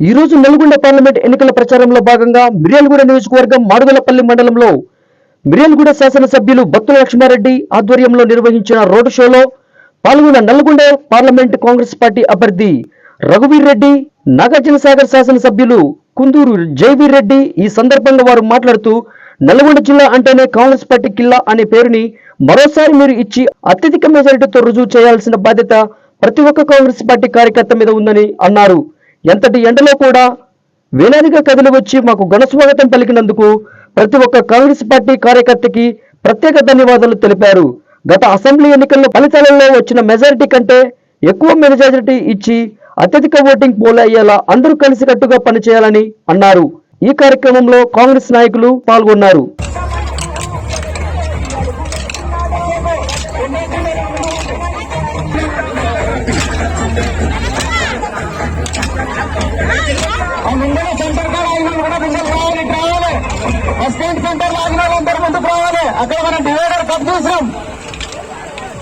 ఈ రోజు నల్గొండ పార్లమెంట్ ఎన్నికల ప్రచారంలో భాగంగా మిర్యాలగూడ నియోజకవర్గం మాడుగులపల్లి మండలంలో మిర్యాలగూడ శాసనసభ్యులు బత్తుల లక్ష్మారెడ్డి ఆధ్వర్యంలో నిర్వహించిన రోడ్ షోలో పాల్గొన్న నల్గొండ పార్లమెంట్ కాంగ్రెస్ పార్టీ అభ్యర్థి రఘువీర్ రెడ్డి నాగార్జున సాగర్ శాసనసభ్యులు కుందూరు జైవీర్ రెడ్డి ఈ సందర్భంగా వారు మాట్లాడుతూ నల్గొండ జిల్లా అంటేనే కాంగ్రెస్ పార్టీ కిల్లా అనే పేరుని మరోసారి మీరు ఇచ్చి అత్యధిక మెజారిటీతో రుజువు చేయాల్సిన బాధ్యత ప్రతి ఒక్క కాంగ్రెస్ పార్టీ కార్యకర్త మీద ఉందని అన్నారు. ఎంతటి ఎండలో కూడా వేలాదిగా కదిలి వచ్చి మాకు ఘనస్వాగతం పలికినందుకు ప్రతి ఒక్క కాంగ్రెస్ పార్టీ కార్యకర్తకి ప్రత్యేక ధన్యవాదాలు తెలిపారు. గత అసెంబ్లీ ఎన్నికల్లో ఫలితాలలో వచ్చిన మెజారిటీ కంటే ఎక్కువ మెజారిటీ ఇచ్చి అత్యధిక ఓటింగ్ పోల్ అయ్యేలా అందరూ కలిసికట్టుగా పనిచేయాలని అన్నారు. ఈ కార్యక్రమంలో కాంగ్రెస్ నాయకులు పాల్గొన్నారు.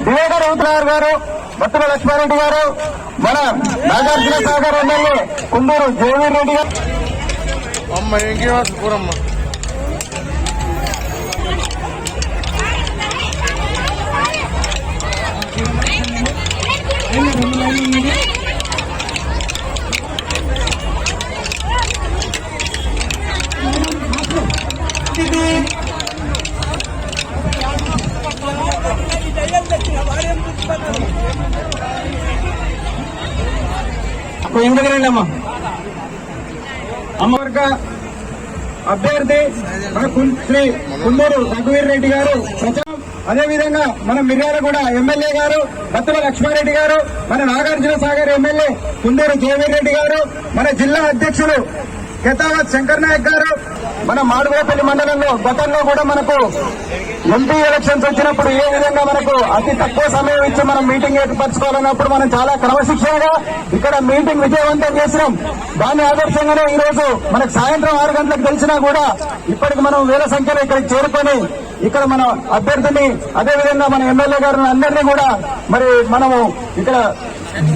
డివైడర్ ఊతురారు గారు బత్తుల లక్ష్మారెడ్డి గారు మన నాగార్జున సాగర్ ఎమ్మెల్యే కుందూరు జయవీర్ రెడ్డి గారు. అమ్మ ఇంకేమో పూరమ్మ రండి అమ్మా అమ్మవర్గ అభ్యర్థి మన శ్రీ కుందూరు రఘువీర్ రెడ్డి గారు. ప్రచారం. అదేవిధంగా మన మిర్యాలగూడ ఎమ్మెల్యే గారు బత్తుల లక్ష్మారెడ్డి గారు మన నాగార్జున సాగర్ ఎమ్మెల్యే కుందూరు జయవీర్ రెడ్డి గారు మన జిల్లా అధ్యక్షులు కేతావత్ శంకర్ నాయక్ గారు మన మాడుగులపల్లి మండలంలో గతంలో కూడా మనకు ఎంపీ ఎలక్షన్స్ వచ్చినప్పుడు ఏ విధంగా మనకు అతి తక్కువ సమయం ఇచ్చి మనం మీటింగ్ ఏర్పరచుకోవాలన్నప్పుడు మనం చాలా క్రమశిక్షణగా ఇక్కడ మీటింగ్ విజయవంతం చేసినాం. దాని ఆదర్శంగానే ఈ రోజు మనకు సాయంత్రం ఆరు గంటలకు తెలిసినా కూడా ఇప్పటికి మనం వేల సంఖ్యలో ఇక్కడికి చేరుకొని ఇక్కడ మన అభ్యర్థిని అదేవిధంగా మన ఎమ్మెల్యే గారిని అందరినీ కూడా మరి మనము ఇక్కడ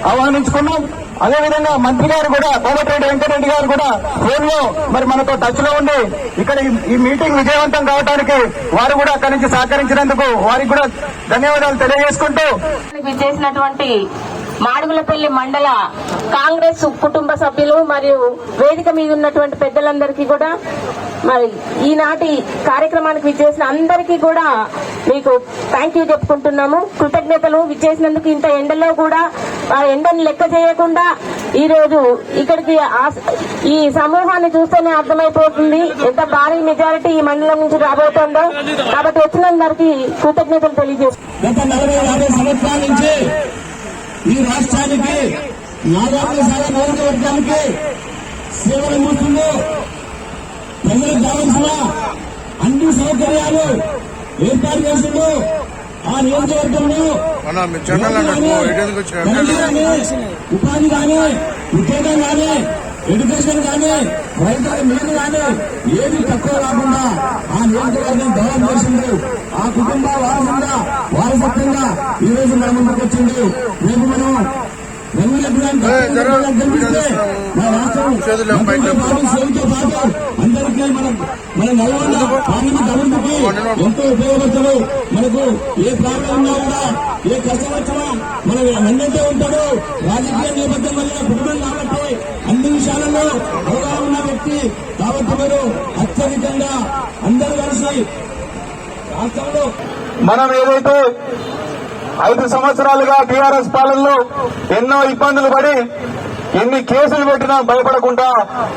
ఆహ్వానించుకున్నాం. అదేవిధంగా మంత్రి గారు కూడా కోమటిరెడ్డి వెంకటరెడ్డి గారు కూడా ఫోన్లో మరి మనతో టచ్లో ఉండి ఇక్కడ ఈ- మీటింగ్ విజయవంతం కావడానికి వారు కూడా అక్కడి నుంచి సహకరించినందుకు వారికి కూడా ధన్యవాదాలు తెలియజేసుకుంటూ చేసినటువంటి మాడుగులపల్లి మండల కాంగ్రెస్ కుటుంబ సభ్యులు మరియు వేదిక మీద ఉన్నటువంటి పెద్దలందరికీ కూడా మరి ఈనాటి కార్యక్రమానికి విచ్చేసిన అందరికీ కూడా మీకు థ్యాంక్ యూ చెప్పుకుంటున్నాము. కృతజ్ఞతలు విచ్చేసినందుకు ఇంత ఎండలో కూడా ఆ ఎండను లెక్క చేయకుండా ఈ రోజు ఇక్కడికి ఈ సమూహాన్ని చూస్తేనే అర్థమైపోతుంది ఎంత భారీ మెజారిటీ ఈ మండలం నుంచి రాబోతుందో. కాబట్టి వచ్చినందరికీ కృతజ్ఞతలు తెలియజేస్తున్నాను ఈ రాష్ట్రానికి నియోజకవర్గానికి సేవలు అందిస్తుందో ప్రజలకు కావలసిన అన్ని సౌకర్యాలు ఏర్పాటు చేసిందో ఆ నియోజకవర్గంలో మీ ఉపాధి కానీ ఉద్యోగం కానీ ఎడ్యుకేషన్ కానీ రైతుల నీరు కానీ ఏది తక్కువ కాకుండా ఆ నియోజకవర్గం డెవలప్ చేసింది ఆ కుటుంబ వారసంగా వారసత్వంగా ఈ రోజు మన ముందుకు వచ్చింది రేపు మనం జర, గెలిపిస్తే మన రాష్ట్రం పాటు, సేవతో మనం. మన నల్గొండ పార్లమెంట్ అభివృద్ధికి ఎంతో ఉపయోగపడతాడు మనకు ఏ ప్రాబ్లం ఉన్నా కూడా ఏ కష్టం వచ్చినా మన వెన్నంటే ఉంటాడు రాజకీయ నేపథ్యం వల్ల కుటుంబం కాబట్టి అన్ని విషయాలలో అవగాహన ఉన్న వ్యక్తి కాబట్టి మీరు అత్యధికంగా అందరూ కలిసి రాష్ట్రంలో మనం ఏదైతే ఐదు సంవత్సరాలుగా టీఆర్ఎస్ పాలనలో ఎన్నో ఇబ్బందులు పడి ఎన్ని కేసులు పెట్టినా భయపడకుండా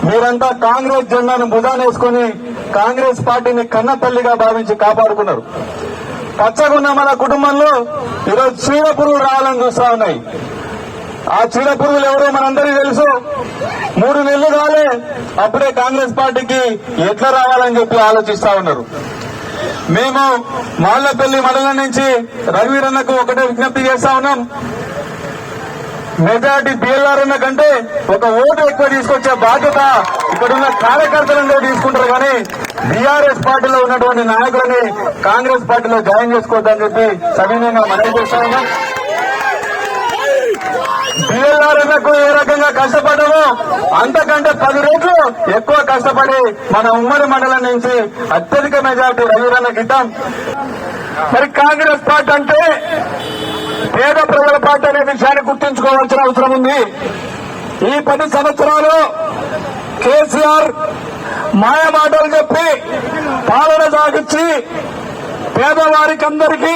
మీరంతా కాంగ్రెస్ జెండాను భుజానేసుకుని కాంగ్రెస్ పార్టీని కన్న తల్లిగా భావించి కాపాడుకున్నారు. పచ్చగున్న మన కుటుంబంలో ఈరోజు చీడ పురుగులు రావాలని చూస్తా ఉన్నాయి. ఆ చీడ పురుగులు ఎవరో మనందరికీ తెలుసు. మూడు నెలలు కాలే అప్పుడే కాంగ్రెస్ పార్టీకి ఎట్లా రావాలని చెప్పి ఆలోచిస్తా ఉన్నారు. మేము మాళ్ళపల్లి మండలం నుంచి రఘువీరన్నకు ఒకటే విజ్ఞప్తి చేస్తా ఉన్నాం. మెజార్టీ పిఎల్ఆర్ అన్న కంటే ఒక ఓటు ఎక్కువ తీసుకొచ్చే బాధ్యత ఇక్కడున్న కార్యకర్తలందరూ తీసుకుంటారు కానీ బీఆర్ఎస్ పార్టీలో ఉన్నటువంటి నాయకులని కాంగ్రెస్ పార్టీలో జాయిన్ చేసుకోవద్దని చెప్పి సవినయంగా మనవి చేస్తా ఉన్నాం. ఏ రకంగా కష్టపడమో అంతకంటే పది రెట్లు ఎక్కువ కష్టపడి మన ఉమ్మడి మండలం నుంచి అత్యధిక మెజార్టీ రవిరన్న ఇద్దాం. మరి కాంగ్రెస్ పార్టీ అంటే పేద ప్రజల పార్టీ అనే విషయాన్ని గుర్తుంచుకోవాల్సిన అవసరం ఉంది. ఈ పది సంవత్సరాలు కేసీఆర్ మాయ మాటలు చెప్పి పాలన సాగించి పేదవారికి అందరికీ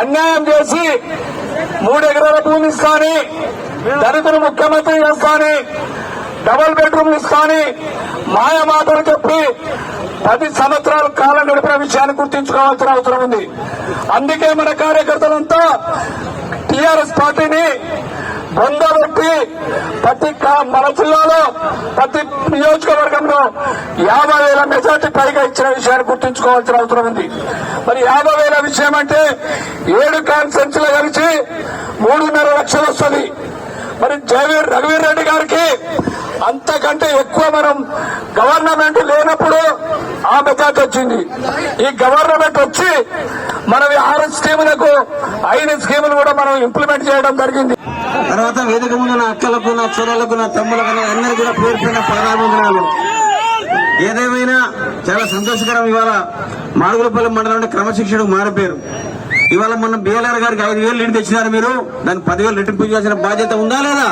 అన్యాయం చేసి మూడెకరాల భూమి ఇస్తాని దళితులు ముఖ్యమంత్రి చేస్తాని డబుల్ బెడ్రూమ్ ఇస్తాని మాయ మాటలు చెప్పి పది సంవత్సరాల కాలం గడిపిన విషయాన్ని గుర్తించుకోవాల్సిన అవసరం ఉంది. అందుకే మన కార్యకర్తలంతా టీఆర్ఎస్ పార్టీని బొందబెట్టి ప్రతి మన జిల్లాలో ప్రతి నియోజకవర్గంలో యాభై వేల మెజార్టీ పైగా ఇచ్చిన విషయాన్ని గుర్తుంచుకోవాల్సిన అవసరం ఉంది. మరి యాభై వేల విషయం అంటే ఏడు కాన్ఫరెన్స్లో కలిసి మూడున్నర లక్షలు వస్తుంది. మరి జవీర్ రఘువీర్ రెడ్డి గారికి అంతకంటే ఎక్కువ మనం గవర్నమెంట్ లేనప్పుడు ఆ మెజార్టీ వచ్చింది. ఈ గవర్నమెంట్ వచ్చి మన ఆరు స్కీములకు ఐదు స్కీములు కూడా మనం ఇంప్లిమెంట్ చేయడం జరిగింది. తర్వాత వేదిక ముందు నా అక్కలకు నా చెల్లెలకు నా తమ్ములకు నా అందరికీ కూడా పేరు పేరున ఏదేమైనా చాలా సంతోషకరం ఇవాళ మాడుగులపల్లి మండలం క్రమశిక్షణకు మారిపోయారు. ఇవాళ మొన్న బిఎల్ఆర్ గారికి ఐదు వేలు లీడ్ తెచ్చినారు మీరు. దాన్ని పదివేలు రిటర్న్ చేయాల్సిన బాధ్యత ఉందా లేదా?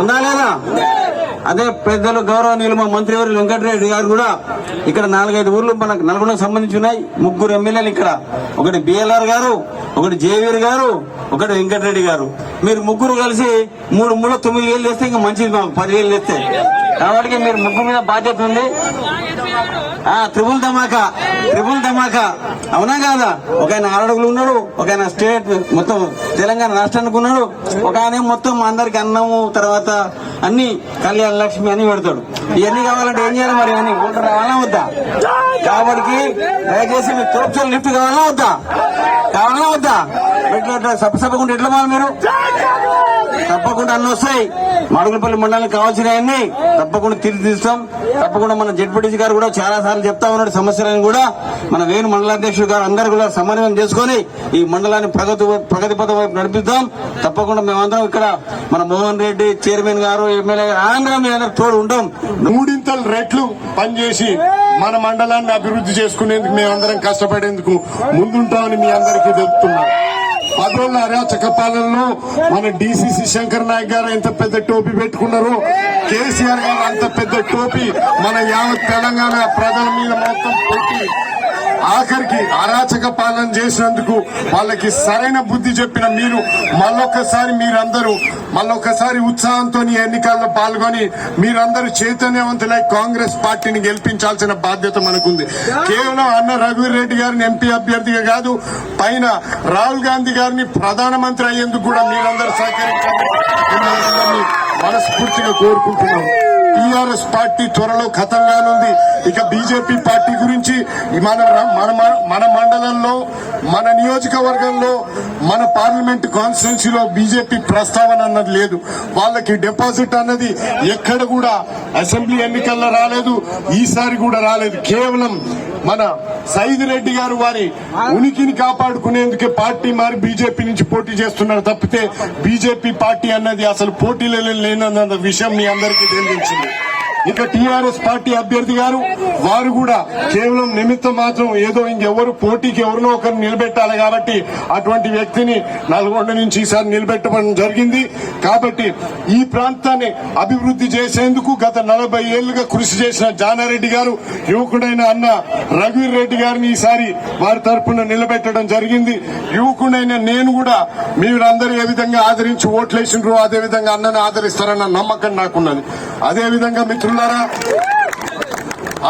ఉందా లేదా? అదే పెద్దలు గౌరవనీయులు మా మంత్రి గారు వెంకటరెడ్డి గారు కూడా ఇక్కడ నాలుగైదు ఊర్లు మనకు నల్గొండకు సంబంధించి ఉన్నాయి. ముగ్గురు ఎమ్మెల్యేలు ఇక్కడ. ఒకటి బిఎల్ఆర్ గారు ఒకటి జేవీర్ గారు ఒకటి వెంకటరెడ్డి గారు. మీరు ముగ్గురు కలిసి మూడు మూడు తొమ్మిది వేలు చేస్తే ఇంకా మంచిది మాకు. పదివేలు చేస్తే. కాబట్టి మీరు ముగ్గురు మీద బాధ్యత ఉంది. ఆ త్రిపుల్ ధమాకా త్రిపుల్ ధమాకా. అవునా కాదా? ఒక ఆయన ఆరడుగులు ఉన్నాడు ఒక ఆయన స్టేట్ మొత్తం తెలంగాణ రాష్ట్రానికి ఉన్నాడు ఒక ఆయన మొత్తం అందరికి అన్నము తర్వాత అన్ని కళ్యాణ లక్ష్మి అని పెడతాడు. ఇవన్నీ కావాలంటే ఏం చేయాలి మరి? ఇవన్నీ ఓటర్ రావాలా వద్దా? కాబట్టి దయచేసి మీకు తోపుచోలు లిఫ్ట్ కావాలా వద్దా? కావాలా వద్దా? ఎట్లా సభకుంటే ఎట్లా పోవాలి మీరు? తప్పకుండా అన్ని వస్తాయి. మడుగులపల్లి మండలానికి కావాల్సినవన్నీ తప్పకుండా తిరిగి తీస్తాం తప్పకుండా మన జడ్పీటీసీ గారు కూడా చాలా సార్లు చెప్తా ఉన్నాడు సమస్యలను కూడా. మన వేణు మండలాధ్యక్షుడు గారు అందరూ కూడా సమన్వయం చేసుకొని ఈ మండలాన్ని ప్రగతి ప్రగతి పథం వైపు నడిపిద్దాం. తప్పకుండా మేమందరం ఇక్కడ మన మోహన్ రెడ్డి చైర్మన్ గారు ఎమ్మెల్యే గారు అందరం మీ తోడు ఉంటాం. మూడింతలు రెట్లు పనిచేసి మన మండలాన్ని అభివృద్ధి చేసుకునేందుకు మేమందరం కష్టపడేందుకు ముందుంటామని మీ అందరికీ పదవుల అరాచక పాలనలో మన డిసిసి శంకర్ నాయక్ గారు ఎంత పెద్ద టోపీ పెట్టుకున్నారు కేసీఆర్ గారు అంత పెద్ద టోపీ మన యావత్ తెలంగాణ ప్రజల మీద మొత్తం ఆఖరికి అరాచక పాలన చేసినందుకు వాళ్ళకి సరైన బుద్ధి చెప్పిన మీరు మళ్ళొక్కసారి మీరందరూ మళ్ళొక్కసారి ఉత్సాహంతో ఎన్నికల్లో పాల్గొని మీరందరూ చైతన్యవంతులై కాంగ్రెస్ పార్టీని గెలిపించాల్సిన బాధ్యత మనకుంది. కేవలం అన్న రఘువీర్ రెడ్డి గారిని ఎంపీ అభ్యర్థిగా కాదు పైన రాహుల్ గాంధీ గారిని ప్రధానమంత్రి అయ్యేందుకు కూడా మీరందరూ సహకరించండి మనస్ఫూర్తిగా కోరుకుంటున్నాము. టీఆర్ఎస్ పార్టీ త్వరలో ఖతం కానుంది. ఇక బీజేపీ పార్టీ గురించి మన మన మన మండలంలో మన నియోజకవర్గంలో మన పార్లమెంట్ కాన్స్టిట్యున్సీలో బీజేపీ ప్రస్తావన అన్నది లేదు. వాళ్ళకి డిపాజిట్ అన్నది ఎక్కడ కూడా అసెంబ్లీ ఎన్నికల్లో రాలేదు ఈసారి కూడా రాలేదు. కేవలం మన సైద్ రెడ్డి గారు వారి ఉనికిని కాపాడుకునేందుకే పార్టీ మారి బీజేపీ నుంచి పోటీ చేస్తున్నారు తప్పితే బీజేపీ పార్టీ అన్నది అసలు పోటీలో లేనన్న విషయం మీ అందరికీ తెలిసింది ఇక టీఆర్ఎస్ పార్టీ అభ్యర్థి గారు వారు కూడా కేవలం నిమిత్తం మాత్రం ఏదో ఇంకెవరు పోటీకి ఎవరినో ఒకరు నిలబెట్టాలి కాబట్టి అటువంటి వ్యక్తిని నల్గొండ నుంచి ఈసారి నిలబెట్టడం జరిగింది. కాబట్టి ఈ ప్రాంతాన్ని అభివృద్ధి చేసేందుకు గత నలభై ఏళ్ళుగా కృషి చేసిన జానారెడ్డి గారు యువకుడైన అన్న రఘువీర్ రెడ్డి గారిని ఈసారి వారి తరఫున నిలబెట్టడం జరిగింది. యువకుడైన నేను కూడా మీరందరూ ఏ విధంగా ఆదరించి ఓట్లేసినారో అదే విధంగా అన్నను ఆదరిస్తారన్న నమ్మకం నాకున్నది. అదే విధంగా మిత్రులారా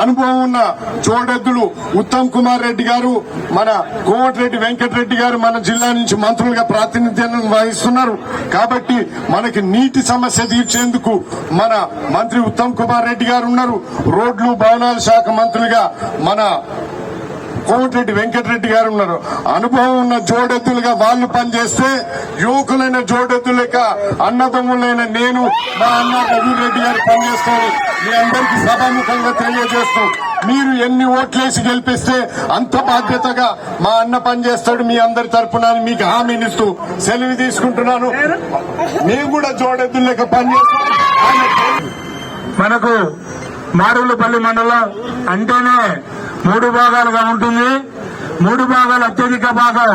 అనుభవం ఉన్న చోడెద్దులు ఉత్తమ్ కుమార్ రెడ్డి గారు మన కోమటిరెడ్డి వెంకటరెడ్డి గారు మన జిల్లా నుంచి మంత్రులుగా ప్రాతినిధ్యం వహిస్తున్నారు. కాబట్టి మనకి నీటి సమస్య తీర్చేందుకు మన మంత్రి ఉత్తమ్ కుమార్ రెడ్డి గారు ఉన్నారు. రోడ్లు భవనాల శాఖ మంత్రులుగా మన కోమటిరెడ్డి వెంకటరెడ్డి గారు ఉన్నారు. అనుభవం ఉన్న జోడెత్తులుగా వాళ్ళు పనిచేస్తే యువకులైన జోడెద్దులక అన్నదమ్ములైన నేను మా అన్న రఘురెడ్డి గారు పనిచేస్తాను మీ అందరికీ సభాముఖంగా తెలియజేస్తూ మీరు ఎన్ని ఓట్లేసి గెలిపిస్తే అంత బాధ్యతగా మా అన్న పనిచేస్తాడు మీ అందరి తరఫున మీకు హామీనిస్తూ సెలవు తీసుకుంటున్నాను. మేము కూడా జోడెద్దు లేక పనిచేస్తాం. మనకు మారులపల్లి మండలం అంటేనే మూడు భాగాలుగా ఉంటుంది. మూడు భాగాలు అత్యధిక భాగం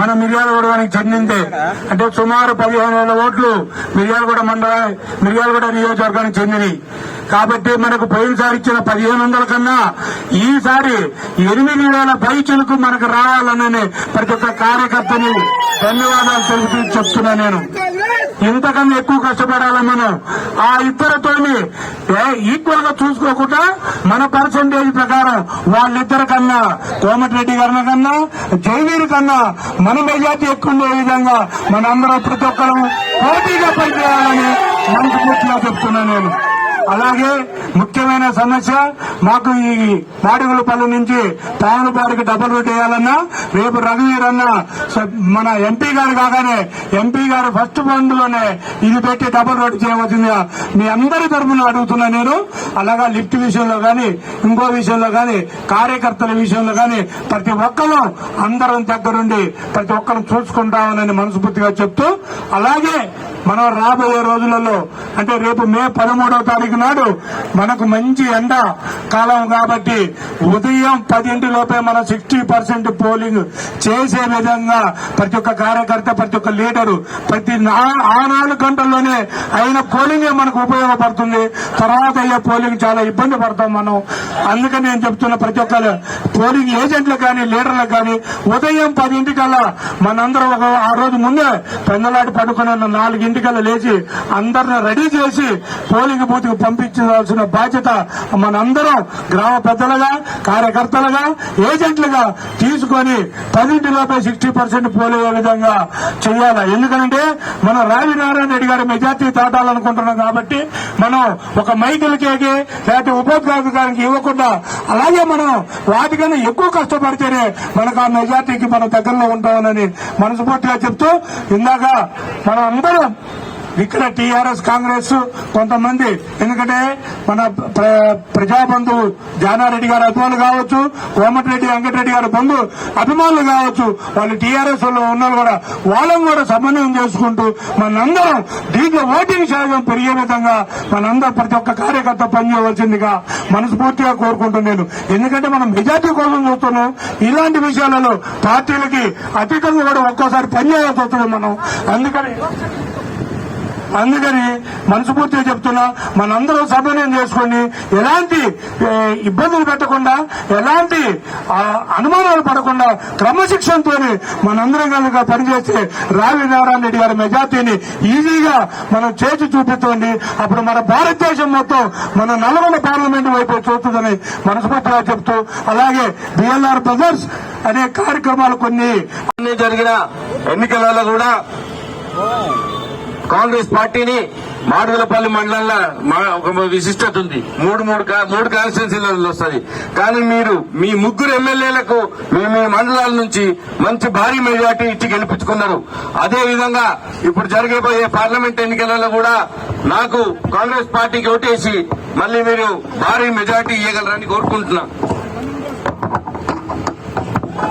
మన మిర్యాలగూడకి చెందిందే. అంటే సుమారు పదిహేను వేల ఓట్లు మిర్యాలగూడ మండల మిర్యాలగూడ నియోజకవర్గానికి చెందినవి. కాబట్టి మనకు పోయినసారి ఇచ్చిన పదిహేను వందల కన్నా ఈసారి ఎనిమిది వేల పైచులకు మనకు రావాలనని ప్రతి ఒక్క కార్యకర్తని ధన్యవాదాలు తెలుపుతూ చెప్తున్నా నేను. ఇంతకన్నా ఎక్కువ కష్టపడాలి మనం? ఆ ఇద్దరితోని ఈక్వల్గా చూసుకోకుండా మన పర్సంటేజ్ ప్రకారం వాళ్ళిద్దరి కన్నా కోమటిరెడ్డి గారి కన్నా జైవీర్ కన్నా మన మెజార్టీ ఎక్కువ ఉండే విధంగా మనందరం ప్రతి ఒక్కరూ పోటీగా పనిచేయాలని మనసు పూర్తిగా చెప్తున్నా నేను. అలాగే ముఖ్యమైన సమస్య మాకు ఈ మాడుగులపల్లి నుంచి పావులపాడికి డబుల్ రోడ్ వేయాలన్నా రేపు రఘువీర్ అన్న మన ఎంపీ గారు కాగానే ఎంపీ గారు ఫస్ట్ ఫండ్లోనే ఇది పెట్టి డబుల్ రోడ్ చేయవలసిందిగా మీ అందరి తరఫున అడుగుతున్నా నేను. అలాగా లిఫ్ట్ విషయంలో కానీ ఇంకో విషయంలో కానీ కార్యకర్తల విషయంలో కానీ ప్రతి ఒక్కరూ అందరం దగ్గరుండి ప్రతి ఒక్కరు చూసుకుంటామని మనస్ఫూర్తిగా చెప్తూ అలాగే మనం రాబోయే రోజులలో అంటే రేపు మే పదమూడవ తారీఖు నాడు మనకు మంచి ఎండ కాలం కాబట్టి ఉదయం పదింటి లోపే మనం సిక్స్టీ పర్సెంట్ పోలింగ్ చేసే విధంగా ప్రతి ఒక్క కార్యకర్త ప్రతి ఒక్క లీడరు ప్రతి నా- ఆ నాలుగు గంటల్లోనే అయిన పోలింగే మనకు ఉపయోగపడుతుంది. తర్వాత అయ్యే పోలింగ్ చాలా ఇబ్బంది పడతాం మనం. అందుకని నేను చెప్తున్న ప్రతి ఒక్క పోలింగ్ ఏజెంట్లకు కానీ లీడర్లకు కానీ ఉదయం పదింటికల్లా మనందరం ఒక ఆ రోజు ముందే పెందలాడి పడుకుని ఉన్న నాలుగింటికల్లా లేచి అందరిని రెడీ చేసి పోలింగ్ బూత్కు పంపించాల్సిన బాధ్యత మనందరం గ్రామ పెద్దలుగా కార్యకర్తలుగా ఏజెంట్లుగా తీసుకొని పదింటిలోపే సిక్స్టీ పర్సెంట్ పోలే విధంగా చేయాలి? ఎందుకంటే మనం రావి నారాయణ రెడ్డి గారి మెజార్టీ దాటాలనుకుంటున్నాం కాబట్టి మనం ఒక మైకిల్కేకి లేకపోతే ఉపోద్ఘాతకానికి ఇవ్వకుండా అలాగే మనం వాటికన్నా ఎక్కువ కష్టపడితేనే మనకు ఆ మెజార్టీకి మనం దగ్గరలో ఉంటామని మనస్ఫూర్తిగా చెప్తూ ఇందాక మనం అందరం ఇక్కడ టీఆర్ఎస్ కాంగ్రెస్ కొంతమంది. ఎందుకంటే మన ప్ర- ప్రజాబంధువు జానారెడ్డి గారి అభిమానులు కావచ్చు కోమటిరెడ్డి వెంకటరెడ్డి గారి బంధు అభిమానులు కావచ్చు వాళ్ళు టీఆర్ఎస్లో ఉన్నారు కూడా వాళ్ళని కూడా సమన్వయం చేసుకుంటూ మనందరం దీంట్లో ఓటింగ్ శాతం పెరిగే విధంగా మనందరం ప్రతి ఒక్క కార్యకర్త పనిచేయవలసిందిగా మనస్ఫూర్తిగా కోరుకుంటున్నాను ఎందుకంటే మనం మెజార్టీ కోసం చూస్తున్నాం. ఇలాంటి విషయాలలో పార్టీలకి అతీతంగా కూడా ఒక్కోసారి పనిచేయాల్సి వస్తుంది మనం. అందుకని అందుకని మనస్ఫూర్తిగా చెప్తున్నా మనందరం సమన్వయం చేసుకొని ఎలాంటి ఇబ్బందులు పెట్టకుండా ఎలాంటి అనుమానాలు పడకుండా క్రమశిక్షణతో మనందరం కనుక పనిచేస్తే రావి నారాయణ రెడ్డి గారి మెజార్టీని ఈజీగా మనం చేసి చూపిస్తోంది. అప్పుడు మన భారతదేశం మొత్తం మన నల్గొండ పార్లమెంట్ వైపు చూస్తుందని మనస్ఫూర్తిగా చెప్తూ అలాగే బిఎల్ఆర్ బ్రదర్స్ అనే కార్యక్రమాలు కొన్ని జరిగిన ఎన్నికలలో కూడా కాంగ్రెస్ పార్టీని మాడుగులపల్లి మండలంలో మా- ఒక విశిష్టత ఉంది. మూడు మూడు మూడు కాన్స్టిట్యున్సీలలో వస్తుంది. కానీ మీరు మీ ముగ్గురు ఎమ్మెల్యేలకు మీ మీ మండలాల నుంచి మంచి భారీ మెజార్టీ ఇచ్చి గెలిపించుకున్నారు. అదే విధంగా ఇప్పుడు జరగబోయే పార్లమెంట్ ఎన్నికలలో కూడా నాకు కాంగ్రెస్ పార్టీకి ఓటేసి మళ్ళీ మీరు భారీ మెజార్టీ ఇవ్వగలరని కోరుకుంటున్నా.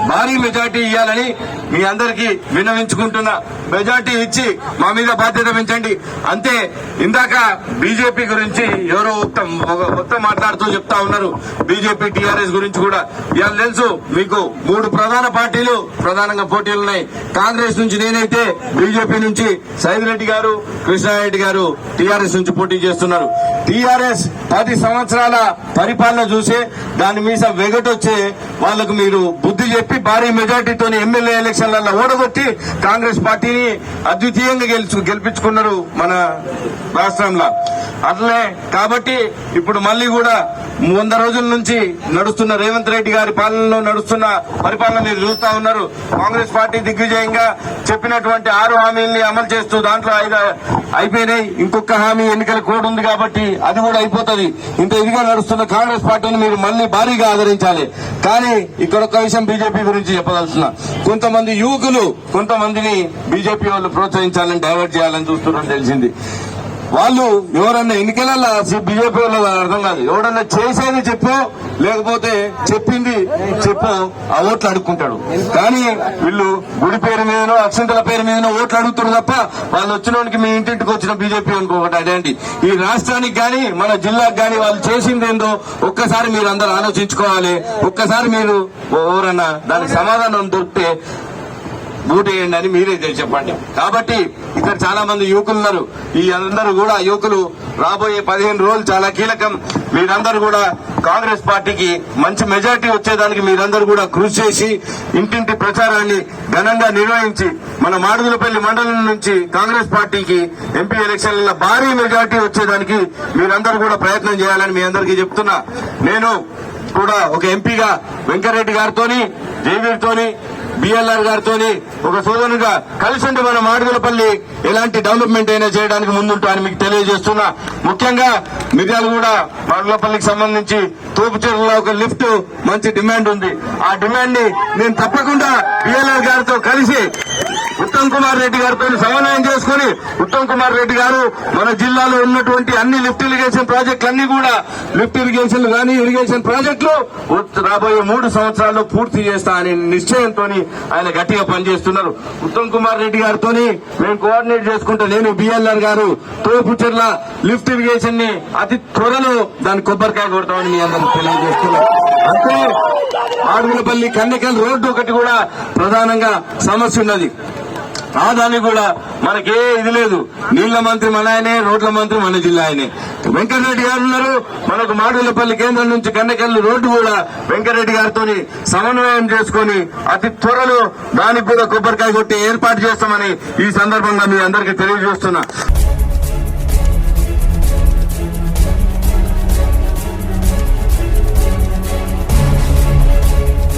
భారీ మెజార్టీ ఇవ్వాలని మీ అందరికీ విన్నవించుకుంటున్నా. మెజార్టీ ఇచ్చి మా మీద బాధ్యత పెంచండి అంతే ఇందాక బీజేపీ గురించి ఎవరో మొత్తం మొత్తం మాట్లాడుతూ చెప్తా ఉన్నారు. బీజేపీ టీఆర్ఎస్ గురించి కూడా. ఇవాళ తెలుసు మీకు మూడు ప్రధాన పార్టీలు ప్రధానంగా పోటీలు ఉన్నాయి. కాంగ్రెస్ నుంచి నేనైతే బీజేపీ నుంచి సైదిరెడ్డి గారు కృష్ణారెడ్డి గారు టీఆర్ఎస్ నుంచి పోటీ చేస్తున్నారు. టీఆర్ఎస్ పది సంవత్సరాల పరిపాలన చూసే దాని మీద వెగటొచ్చే వాళ్ళకు మీరు బుద్ధి చెప్పి భారీ మెజార్టీతో ఎమ్మెల్యే ఎలక్షన్లలో ఓడగొట్టి కాంగ్రెస్ పార్టీని అద్వితీయంగా గెలుచు గెలిపించుకున్నారు మన రాష్ట్రంలో. అట్లే కాబట్టి ఇప్పుడు మళ్ళీ కూడా వంద రోజుల నుంచి నడుస్తున్న రేవంత్ రెడ్డి గారి పాలనలో నడుస్తున్న పరిపాలన మీరు చూస్తా ఉన్నారు. కాంగ్రెస్ పార్టీ దిగ్విజయంగా చెప్పినటువంటి ఆరు హామీల్ని అమలు చేస్తూ దాంట్లో ఐదు అయిపోయినాయి. ఇంకొక హామీ ఎన్నికల కోడ్ ఉంది కాబట్టి అది కూడా అయిపోతుంది. ఇంత ఇదిగా నడుస్తున్న కాంగ్రెస్ పార్టీని మీరు మళ్ళీ భారీగా ఆదరించాలి. కానీ ఇక్కడ ఒక విషయం బీజేపీ గురించి చెప్పదలుచున్నా కొంతమంది యువకులు కొంతమందిని బీజేపీ వాళ్ళు ప్రోత్సహించాలని డైవర్ట్ చేయాలని చూస్తున్నారని తెలిసింది. వాళ్ళు ఎవరన్నా ఎన్నికలలో బీజేపీ వాళ్ళు అర్థం కాదు. ఎవడన్నా చేసేది చెప్పు లేకపోతే చెప్పింది చెప్పు ఆ ఓట్లు అడుక్కుంటాడు. కానీ వీళ్ళు గుడి పేరు మీదనో అక్షంతల పేరు మీదనో ఓట్లు అడుగుతారు తప్ప వాళ్ళు వచ్చినోడికి మీ ఇంటింటికి వచ్చిన బీజేపీ అనుకోకటి అదేంటి ఈ రాష్ట్రానికి కానీ మన జిల్లాకు కానీ వాళ్ళు చేసింది ఏందో ఒక్కసారి మీరు అందరూ ఆలోచించుకోవాలి. ఒక్కసారి మీరు ఎవరన్నా దానికి సమాధానం దొరికితే ఓటేయండి అని మీరే చెప్పండి కాబట్టి ఇక్కడ చాలా మంది యువకులు ఉన్నారు ఈ అందరూ కూడా యువకులు రాబోయే పదిహేను రోజులు చాలా కీలకం. మీరందరూ కూడా కాంగ్రెస్ పార్టీకి మంచి మెజార్టీ వచ్చేదానికి మీరందరూ కూడా కృషి చేసి ఇంటింటి ప్రచారాన్ని ఘనంగా నిర్వహించి మన మాడుగులపల్లి మండలం నుంచి కాంగ్రెస్ పార్టీకి ఎంపీ ఎలక్షన్ల భారీ మెజార్టీ వచ్చేదానికి మీరందరూ కూడా ప్రయత్నం చేయాలని మీ అందరికీ చెప్తున్నా. నేను కూడా ఒక ఎంపీగా వెంకరెడ్డి గారితోని జయవీర్తోని బిఎల్ఆర్ గారితో ఒక సోదరుగా కలిసి మన మాడుగులపల్లి ఎలాంటి డెవలప్మెంట్ అయినా చేయడానికి ముందుంటా అని మీకు తెలియజేస్తున్నా. ముఖ్యంగా మిర్యాలు కూడా మాడుగులపల్లికి సంబంధించి తూపు చెరువులో ఒక లిఫ్ట్ మంచి డిమాండ్ ఉంది. ఆ డిమాండ్ని నేను తప్పకుండా బిఎల్ఆర్ గారితో కలిసి ఉత్తమ్ కుమార్ రెడ్డి గారితో సమన్వయం చేసుకుని ఉత్తమ్ కుమార్ రెడ్డి గారు మన జిల్లాలో ఉన్నటువంటి అన్ని లిఫ్ట్ ఇరిగేషన్ ప్రాజెక్టులన్నీ కూడా లిఫ్ట్ ఇరిగేషన్ కానీ ఇరిగేషన్ ప్రాజెక్టులు రాబోయే మూడు సంవత్సరాల్లో పూర్తి చేస్తా అనే నిశ్చయంతో ఆయన గట్టిగా పనిచేస్తున్నారు. ఉత్తమ్ కుమార్ రెడ్డి గారితో మేము కోఆర్డినేట్ చేసుకుంటే నేను బిఎల్ఆర్ గారు తోపుచెర్ల లిఫ్ట్ ఇరిగేషన్ని అతి త్వరలో దాని కొబ్బరికాయ కొడతామని మీ అందరికి తెలియజేస్తున్నాం. అంతే ఆడుగులపల్లి కన్నెకల్ రోడ్డు ఒకటి కూడా ప్రధానంగా సమస్య ఉన్నది. ఆ దానికి కూడా మనకే ఇది లేదు. నీళ్ళ మంత్రి మన ఆయనే రోడ్ల మంత్రి మన జిల్లా ఆయనే. వెంకటరెడ్డి గారు ఉన్నారు. మనకు మాడులపల్లి కేంద్రం నుంచి కన్నెకల్లు రోడ్డు కూడా వెంకటరెడ్డి గారితో సమన్వయం చేసుకొని అతి త్వరలో దానికి కూడా కొబ్బరికాయ కొట్టి ఏర్పాటు చేస్తామని ఈ సందర్భంగా మీ అందరికీ తెలియజేస్తున్నా.